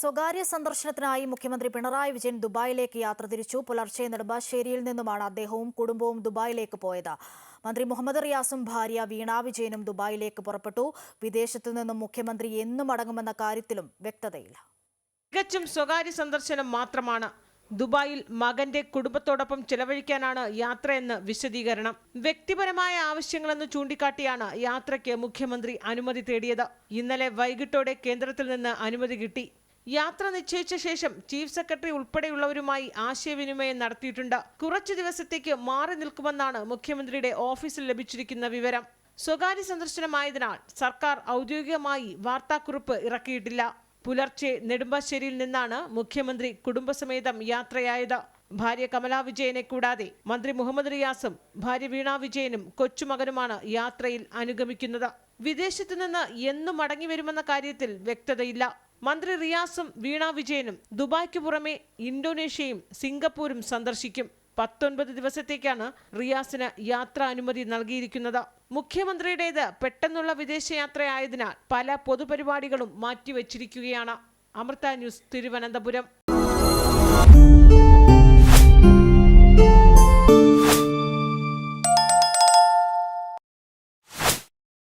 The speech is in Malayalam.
സ്വകാര്യ സന്ദർശനത്തിനായി മുഖ്യമന്ത്രി പിണറായി വിജയൻ ദുബായിലേക്ക് യാത്ര തിരിച്ചു. പുലർച്ചെ നെടുമ്പാശ്ശേരിയിൽ നിന്നുമാണ് അദ്ദേഹവും കുടുംബവും ദുബായിലേക്ക് പോയത്. മന്ത്രി മുഹമ്മദ് റിയാസും ഭാര്യ വീണ വിജയനും ദുബായിലേക്ക് പുറപ്പെട്ടു. വിദേശത്തു നിന്നും മുഖ്യമന്ത്രി എന്നും അടങ്ങുമെന്ന കാര്യത്തിലും വ്യക്തതയില്ല. തികച്ചും സ്വകാര്യ സന്ദർശനം മാത്രമാണ് ദുബായിൽ മകന്റെ കുടുംബത്തോടൊപ്പം ചെലവഴിക്കാനാണ് യാത്രയെന്ന് വിശദീകരണം. വ്യക്തിപരമായ ആവശ്യങ്ങളെന്ന് ചൂണ്ടിക്കാട്ടിയാണ് യാത്രയ്ക്ക് മുഖ്യമന്ത്രി അനുമതി തേടിയത്. ഇന്നലെ വൈകിട്ടോടെ കേന്ദ്രത്തിൽ നിന്ന് അനുമതി കിട്ടി. യാത്ര നിശ്ചയിച്ച ശേഷം ചീഫ് സെക്രട്ടറി ഉൾപ്പെടെയുള്ളവരുമായി ആശയവിനിമയം നടത്തിയിട്ടുണ്ട്. കുറച്ചു ദിവസത്തേക്ക് മാറി നിൽക്കുമെന്നാണ് മുഖ്യമന്ത്രിയുടെ ഓഫീസിൽ ലഭിച്ചിരിക്കുന്ന വിവരം. സ്വകാര്യ സന്ദർശനമായതിനാൽ സർക്കാർ ഔദ്യോഗികമായി വാർത്താക്കുറിപ്പ് ഇറക്കിയിട്ടില്ല. പുലർച്ചെ നെടുമ്പാശ്ശേരിയിൽ നിന്നാണ് മുഖ്യമന്ത്രി കുടുംബസമേതം യാത്രയായത്. ഭാര്യ കമലാ വിജയനെ കൂടാതെ മന്ത്രി മുഹമ്മദ് റിയാസും ഭാര്യ വീണ വിജയനും കൊച്ചുമകനുമാണ് യാത്രയിൽ അനുഗമിക്കുന്നത്. വിദേശത്തു നിന്ന് എന്നു മടങ്ങി വരുമെന്ന കാര്യത്തിൽ വ്യക്തതയില്ല. മന്ത്രി റിയാസും വീണ വിജയനും ദുബായ്ക്ക് പുറമെ ഇന്തോനേഷ്യയും സിംഗപ്പൂരും സന്ദർശിക്കും. പത്തൊൻപത് ദിവസത്തേക്കാണ് റിയാസിന് യാത്രാ അനുമതി നൽകിയിരിക്കുന്നത്. മുഖ്യമന്ത്രിയുടേത് പെട്ടെന്നുള്ള വിദേശയാത്രയായതിനാൽ പല പൊതുപരിപാടികളും മാറ്റിവെച്ചിരിക്കുകയാണ്. അമൃത ന്യൂസ് തിരുവനന്തപുരം.